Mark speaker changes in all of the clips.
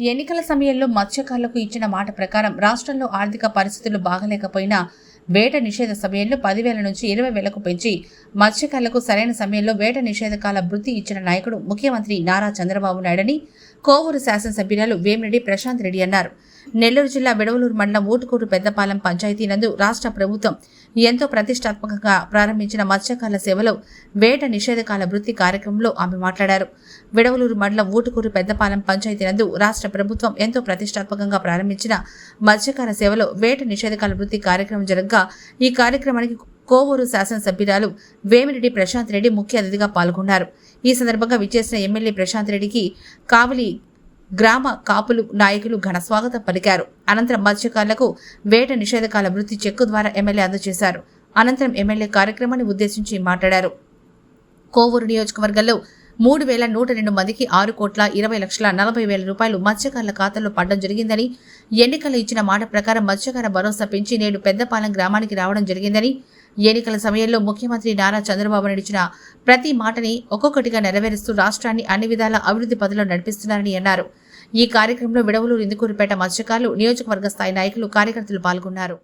Speaker 1: ఎన్నికల సమయంలో మత్స్యకారులకు ఇచ్చిన మాట ప్రకారం రాష్ట్రంలో ఆర్థిక పరిస్థితులు బాగలేకపోయినా వేట నిషేధ సమయంలో పదివేల నుంచి ఇరవై వేలకు పెంచి మత్స్యకారులకు సరైన సమయంలో వేట నిషేధకాల వృత్తి ఇచ్చిన నాయకుడు ముఖ్యమంత్రి నారా చంద్రబాబు నాయుడని కోవూరు శాసనసభ్యురాలు వేమిరెడ్డి ప్రశాంత్ రెడ్డి అన్నారు. నెల్లూరు జిల్లా విడవలూరు మండలం ఊటుకూరు పెద్దపాలెం పంచాయతీ నందు రాష్ట్ర ప్రభుత్వం ఎంతో ప్రతిష్టాత్మకంగా ప్రారంభించిన మత్స్యకారుల సేవలో వేట నిషేధకాల వృత్తి కార్యక్రమంలో ఆమె మాట్లాడారు. విడవలూరు మండలం ఊటుకూరు పెద్దపాలెం పంచాయతీ నందు రాష్ట్ర ప్రభుత్వం ఎంతో ప్రతిష్టాత్మకంగా ప్రారంభించిన మత్స్యకార సేవలో వేట నిషేధకాల వృత్తి కార్యక్రమం జరగగా ఈ కార్యక్రమానికి కోవూరు శాసనసభ్యురాలు వేమిరెడ్డి ప్రశాంత్ రెడ్డి ముఖ్య అతిథిగా పాల్గొన్నారు. ఈ సందర్భంగా విచ్చేసిన ఎమ్మెల్యే ప్రశాంత్ రెడ్డికి కావలి గ్రామ కాపులు నాయకులు ఘన స్వాగతం పలికారు. అనంతరం మత్స్యకారులకు వేట నిషేధకాల వృత్తి చెక్కు ద్వారా ఎమ్మెల్యే అందజేశారు. అనంతరం ఎమ్మెల్యే కార్యక్రమాన్ని ఉద్దేశించి మాట్లాడారు. కోవూరు నియోజకవర్గంలో మూడు వేల నూట రెండు మందికి ఆరు కోట్ల ఇరవై లక్షల నలభై వేల రూపాయలు మత్స్యకారుల ఖాతాలో పడడం జరిగిందని ఎన్నికలు ఇచ్చిన మాట ప్రకారం మత్స్యకార భరోసా పెంచి నేడు పెద్దపాలెం గ్రామానికి రావడం జరిగిందని ఎన్నికల సమయంలో ముఖ్యమంత్రి నారా చంద్రబాబు నడిచిన ప్రతి మాటని ఒక్కొక్కటిగా నెరవేరుస్తూ రాష్ట్రాన్ని అన్ని విధాల అభివృద్ధి పథంలో నడిపిస్తున్నారని అన్నారు. ఈ కార్యక్రమంలో విడవలూరు ఇందుకూరుపేట మత్స్యకారులు నియోజకవర్గ స్థాయి నాయకులు కార్యకర్తలు పాల్గొన్నారు.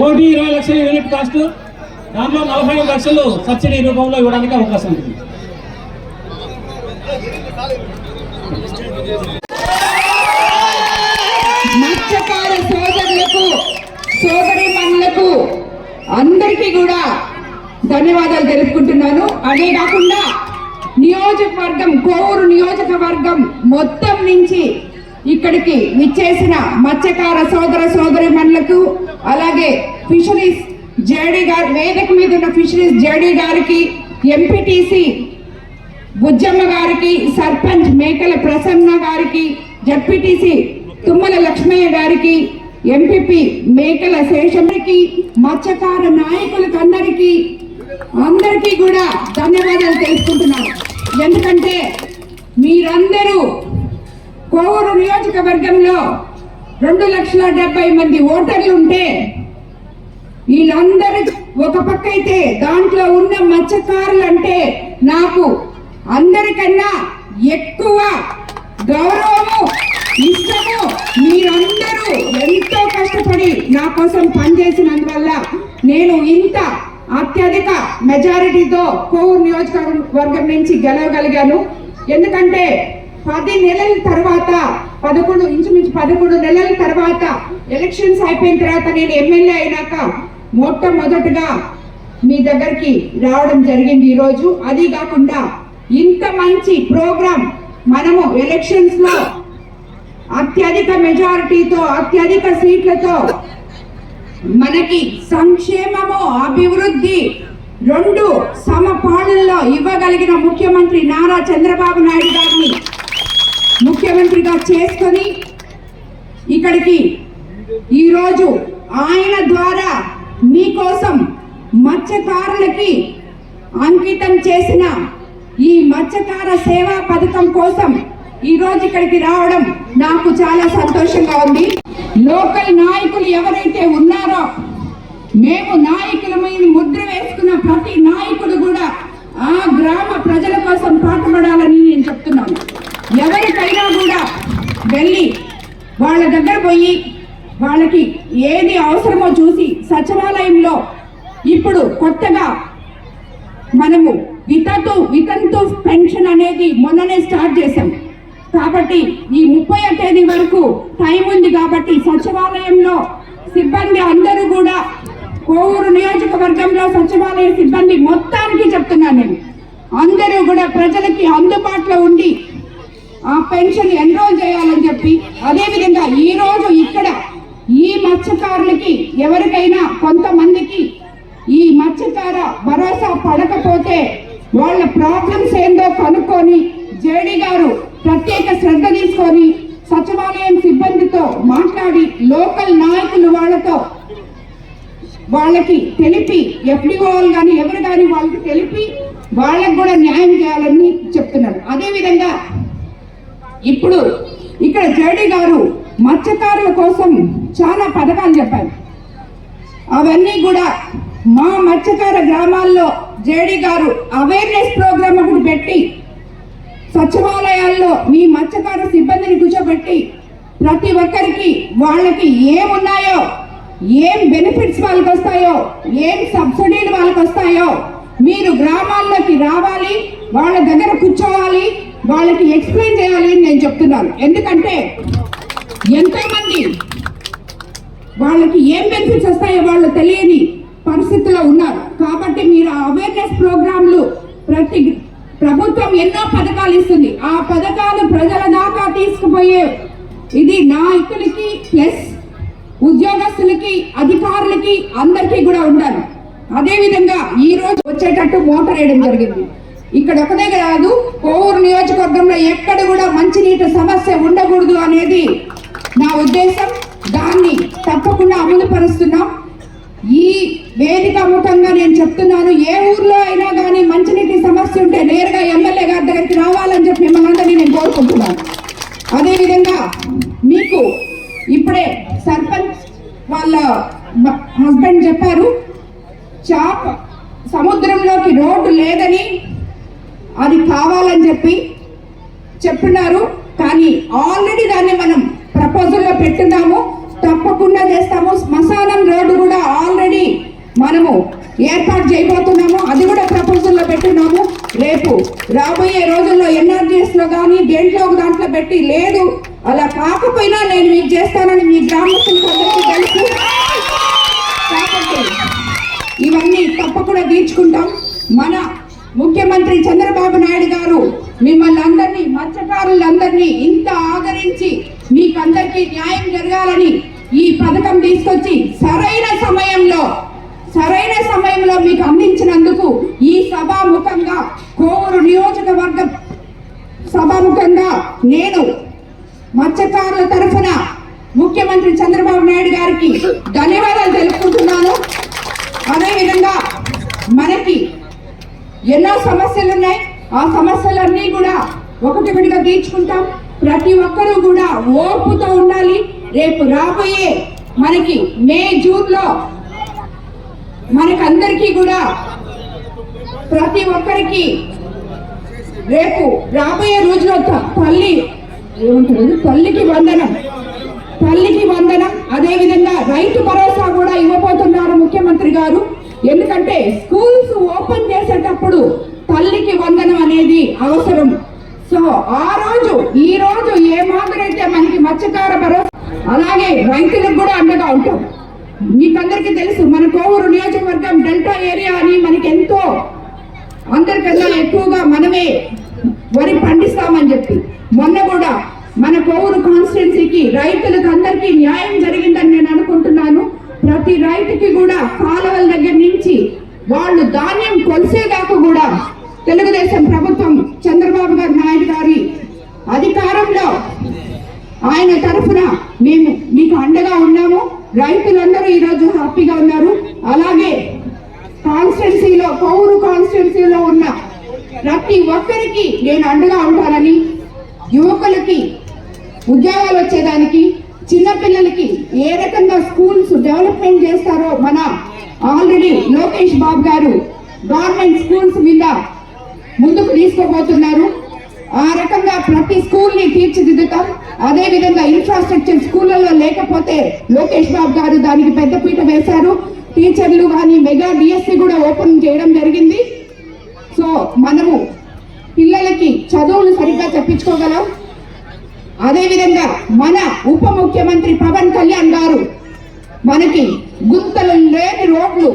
Speaker 2: కోటి ఇరవై లక్షల యూనిట్ కాస్ట్. దాంట్లో నలభై లక్షలు సబ్సిడీ రూపంలో ఇవ్వడానికి అవకాశం ఉంది.
Speaker 3: మత్స్యకార సోదరులకు సోదరి మనులకు అందరికీ కూడా ధన్యవాదాలు తెలుపుకుంటున్నాను. అదే కాకుండా నియోజకవర్గం కోవూరు నియోజకవర్గం మొత్తం నుంచి ఇక్కడికి విచ్చేసిన మత్స్యకార సోదర సోదరి మనులకు అలాగే ఫిషరీస్ జేడీ గారి వేదిక మీద ఉన్న ఫిషరీస్ జేడీ గారికి ఎంపీటీసీ బుజ్జమ్మ గారికి సర్పంచ్ మేకల ప్రసన్న గారికి జడ్పీటీసీ తుమ్మల లక్ష్మయ్య గారికి ఎంపీపీ మేకల శేషమ్మకి మత్స్యకార నాయకులకు అందరికీ అందరికీ కూడా ధన్యవాదాలు తెలుసుకుంటున్నాను ఎందుకంటే మీరందరూ కోవూరు నియోజకవర్గంలో రెండు లక్షల డెబ్బై మంది ఓటర్లు ఉంటే వీళ్ళందరూ ఒక పక్క అయితే దాంట్లో ఉన్న మత్స్యకారులు అంటే నాకు అందరికన్నా ఎక్కువ గౌరవము ఇష్టము. మీరందరూ ఎంతో కష్టపడి నా కోసం పనిచేసినందువల్ల నేను ఇంత అత్యధిక మెజారిటీతో కోవూరు నియోజకవర్గం నుంచి గెలవగలిగాను. ఎందుకంటే పది నెలల తర్వాత పదకొండు ఇంచుమించు పదకొండు నెలల తర్వాత ఎలక్షన్స్ అయిపోయిన తర్వాత నేను ఎమ్మెల్యే అయినాక మొట్టమొదటిగా మీ దగ్గరికి రావడం జరిగింది ఈరోజు. అది కాకుండా ఇంత మంచి ప్రోగ్రాం మనము ఎలక్షన్స్లో అత్యధిక మెజారిటీతో అత్యధిక సీట్లతో మనకి సంక్షేమము అభివృద్ధి రెండు సమపాలనలో ఇవ్వగలిగిన ముఖ్యమంత్రి నారా చంద్రబాబు నాయుడు గారిని ముఖ్యమంత్రిగా చేసుకొని ఇక్కడికి ఈరోజు ఆయన ద్వారా మీకోసం మత్స్యకారులకి అంకితం చేసిన ఈ మత్స్యకార సేవా పథకం కోసం ఈరోజు ఇక్కడికి రావడం నాకు చాలా సంతోషంగా ఉంది. లోకల్ నాయకులు ఎవరైతే ఉన్నారో మేము నాయకుల మీద ముద్ర వేసుకున్న ప్రతి నాయకుడు కూడా ఆ గ్రామ ప్రజల కోసం పాటుపడాలని నేను చెప్తున్నాను. ఎవరికైనా కూడా వెళ్ళి వాళ్ళ దగ్గర పోయి వాళ్ళకి ఏది అవసరమో చూసి సచివాలయంలో ఇప్పుడు కొత్తగా మనము వితంతు వితంతు పెన్షన్ అనేది మొన్ననే స్టార్ట్ చేశాం. కాబట్టి ఈ ముప్పై తేదీ వరకు టైం ఉంది కాబట్టి సచివాలయంలో సిబ్బంది అందరూ కూడా కోవూరు నియోజకవర్గంలో సచివాలయ సిబ్బంది మొత్తానికి చెప్తున్నాను నేను. అందరూ కూడా ప్రజలకి అందుబాటులో ఉండి ఆ పెన్షన్ ఎన్రోల్ చేయాలని చెప్పి అదేవిధంగా ఈరోజు ఇక్కడ మత్స్యకారులకి ఎవరికైనా కొంతమందికి ఈ మత్స్యకార భరోసా పడకపోతే వాళ్ళ ప్రాబ్లమ్స్ ఏందో కనుక్కొని జేడి గారు ప్రత్యేక శ్రద్ధ తీసుకొని సచివాలయం సిబ్బందితో మాట్లాడి లోకల్ నాయకులు వాళ్ళతో వాళ్ళకి తెలిపి ఎఫ్డిఓలు కానీ ఎవరు కానీ వాళ్ళకి తెలిపి వాళ్ళకు కూడా న్యాయం చేయాలని చెప్తున్నారు. అదేవిధంగా ఇప్పుడు ఇక్కడ జేడి గారు మత్స్యకారుల కోసం చాలా పథకాలు చెప్పారు. అవన్నీ కూడా మా మత్స్యకార గ్రామాల్లో జేడీ గారు అవేర్నెస్ ప్రోగ్రామ్ ఒకటి పెట్టి సచివాలయాల్లో మీ మత్స్యకార సిబ్బందిని కూర్చోబెట్టి ప్రతి ఒక్కరికి వాళ్ళకి ఏమున్నాయో ఏం బెనిఫిట్స్ వాళ్ళకి వస్తాయో ఏం సబ్సిడీలు వాళ్ళకి వస్తాయో మీరు గ్రామాల్లోకి రావాలి వాళ్ళ దగ్గర కూర్చోవాలి వాళ్ళకి ఎక్స్ప్లెయిన్ చేయాలి అని నేను చెప్తున్నాను. ఎందుకంటే ఎంతో మంది వాళ్ళకి ఏం బెనిఫిట్స్ వస్తాయో వాళ్ళు తెలియని పరిస్థితిలో ఉన్నారు. కాబట్టి మీరు అవేర్నెస్ ప్రోగ్రాంలు ప్రతి ప్రభుత్వం ఎన్నో పథకాలు ఇస్తుంది. ఆ పథకాలు ప్రజల దాకా తీసుకుపోయే ఇది నాయకులకి ప్లస్ ఉద్యోగస్తులకి అధికారులకి అందరికీ కూడా ఉండాలి. అదేవిధంగా ఈ రోజు వచ్చేటట్టు మోటార్ వేయడం జరిగింది. ఇక్కడ ఒకదే కాదు కోవూరు నియోజకవర్గంలో ఎక్కడ కూడా మంచినీటి సమస్య ఉండకూడదు అనేది ఉద్దేశం దాన్ని తప్పకుండా అమలు పరుస్తున్నాం. ఈ వేదిక ముఖంగా నేను చెప్తున్నాను ఏ ఊర్లో అయినా కానీ మంచినీటి సమస్య ఉంటే నేరుగా ఎమ్మెల్యే గారి దగ్గరికి రావాలని చెప్పి మిమ్మల్ని అందరినీ నేను కోరుకుంటున్నాను. అదేవిధంగా మీకు ఇప్పుడే సర్పంచ్ వాళ్ళ హస్బెండ్ చెప్పారు చాప్ సముద్రంలోకి రోడ్డు లేదని అది కావాలని చెప్పి చెప్తున్నారు. కానీ ఆల్రెడీ దాన్ని మనం ప్రపోజల్లో పెట్టున్నాము. తప్పకుండా చేస్తాము. శ్మశానం రోడ్డు కూడా ఆల్రెడీ మనము ఏర్పాటు చేయబోతున్నాము. అది కూడా ప్రపోజల్లో పెట్టున్నాము. రేపు రాబోయే రోజుల్లో ఎన్ఆర్జీఎస్లో కానీ దేంట్లో ఒక దాంట్లో పెట్టి లేదు. అలా కాకపోయినా నేను మీకు చేస్తానని మీ గ్రామస్తులకు అందరికీ తెలుసు కాబట్టి ఇవన్నీ తప్పకుండా తీర్చుకుంటాం. మన ముఖ్యమంత్రి చంద్రబాబు నాయుడు గారు మిమ్మల్ని అందరినీ మత్స్యకారులందరినీ ఇంత ఆదరించి మీకందరికీ న్యాయం జరగాలని ఈ పథకం తీసుకొచ్చి సరైన సమయంలో సరైన సమయంలో మీకు అందించినందుకు ఈ సభాముఖంగా కోవూరు నియోజకవర్గం సభాముఖంగా నేను మత్స్యకారుల తరఫున ముఖ్యమంత్రి చంద్రబాబు నాయుడు గారికి ధన్యవాదాలు తెలుపుకుంటున్నాను. అదేవిధంగా మనకి ఎన్నో సమస్యలు ఉన్నాయి ఆ సమస్యలన్నీ కూడా ఒకటి ఒకటిగా తీర్చుకుంటాం. ప్రతి ఒక్కరూ కూడా ఓర్పుతో ఉండాలి. రేపు రాబోయే మనకి మే జూన్లో మనకందరికీ కూడా ప్రతి ఒక్కరికి రేపు రాబోయే రోజులో తల్లి ఏమంటారు? తల్లికి వందనం. తల్లికి వందనం. అదేవిధంగా రైతు భరోసా కూడా ఇవ్వబోతున్నారు ముఖ్యమంత్రి గారు. ఎందుకంటే స్కూల్స్ ఓపెన్ చేసేటప్పుడు తల్లికి వందనం అనేది అవసరం. సో ఆ రోజు ఈ రోజు ఏ మాదిరైతే మనకి మత్స్యకార భరోసా అలాగే రైతులకు కూడా అండగా ఉంటాం. మీకందరికీ తెలుసు మన కోవూరు నియోజకవర్గం డెల్టా ఏరియా అని మనకి ఎంతో అందరికన్నా ఎక్కువగా మనమే వరి పండిస్తామని చెప్పి. మొన్న కూడా మన కోవూరు కాన్స్టిట్యున్సీకి రైతులకు అందరికీ న్యాయం జరిగిందని నేను అనుకుంటున్నాను. ప్రతి రైతుకి కూడా కాలువల దగ్గర నుంచి వాళ్ళు ధాన్యం కొలిసేదాకా కూడా తెలుగుదేశం ప్రభుత్వం చంద్రబాబు గారు నాయుడు గారి అధికారంలో ఆయన తరఫున మేము మీకు అండగా ఉన్నాము రైతులందరూ ఈరోజు హ్యాపీగా ఉన్నారు అలాగే కాన్స్టిట్యున్సీలో పౌరు కాన్స్టిట్యున్సీలో ఉన్న ప్రతి ఒక్కరికి నేను అండగా ఉంటానని యువకులకి ఉద్యోగాలు వచ్చేదానికి చిన్నపిల్లలకి ఏ రకంగా స్కూల్స్ డెవలప్మెంట్ చేస్తారో మన ఆల్రెడీ లోకేష్ బాబు గారు గవర్నమెంట్ స్కూల్స్ మీద ముందుకు తీసుకోబోతున్నారు ఆ రకంగా ప్రతి స్కూల్ని తీర్చిదిద్దుతాం. అదే విధంగా ఇన్ఫ్రాస్ట్రక్చర్ స్కూళ్ళలో లేకపోతే లోకేష్ బాబు గారు దానికి పెద్దపీట వేశారు. టీచర్లు కానీ మెగా డిఎస్సి కూడా ఓపెన్ చేయడం జరిగింది. సో మనము పిల్లలకి చదువులు సరిగ్గా చెప్పించుకోగలం? అదేవిధంగా మన ఉప ముఖ్యమంత్రి పవన్ కళ్యాణ్ గారు మనకి గుంతలు లేని రోడ్లు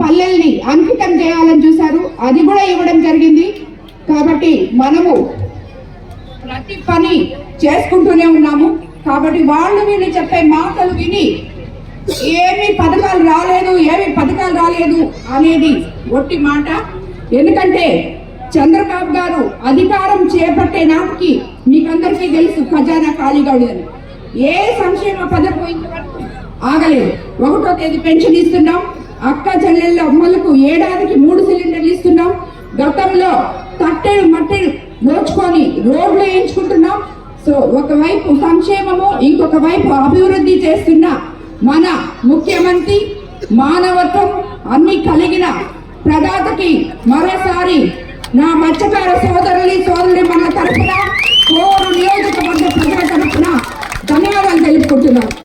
Speaker 3: పల్లెల్ని అంకితం చేయాలని చూశారు. అది కూడా ఇవ్వడం జరిగింది. కాబట్టి మనము ప్రతి పని చేసుకుంటూనే ఉన్నాము. కాబట్టి వాళ్ళు వీళ్ళు చెప్పే మాటలు విని ఏమి పథకాలు రాలేదు ఏమి పథకాలు రాలేదు అనేది ఒట్టి మాట. ఎందుకంటే చంద్రబాబు గారు అధికారం చేపట్టే నాటికి మీకందరికీ తెలుసు ఖజానా ఖాళీగా ఉండదని. ఏ సంక్షేమ పథకం ఇంతవరకు ఆగలేదు. ఒకటో తేదీ పెన్షన్ ఇస్తున్నాం. అక్క చెల్లెళ్ళ అమ్మలకు ఏడాదికి మూడు సిలిండర్లు ఇస్తున్నాం. గతంలో తట్టెలు మట్టెలు నోచుకొని రోడ్లు వేయించుకుంటున్నాం. సో ఒకవైపు సంక్షేమము ఇంకొక వైపు అభివృద్ధి చేస్తున్న మన ముఖ్యమంత్రి మానవత్వం అన్ని కలిగిన ప్రదాతకి మరోసారి నా మత్స్యకార సోదరుని సోదరుని మన తరఫున కోరు నియోజకవర్గ ప్రజల తరఫున ధన్యవాదాలు తెలుపుకుంటున్నాను.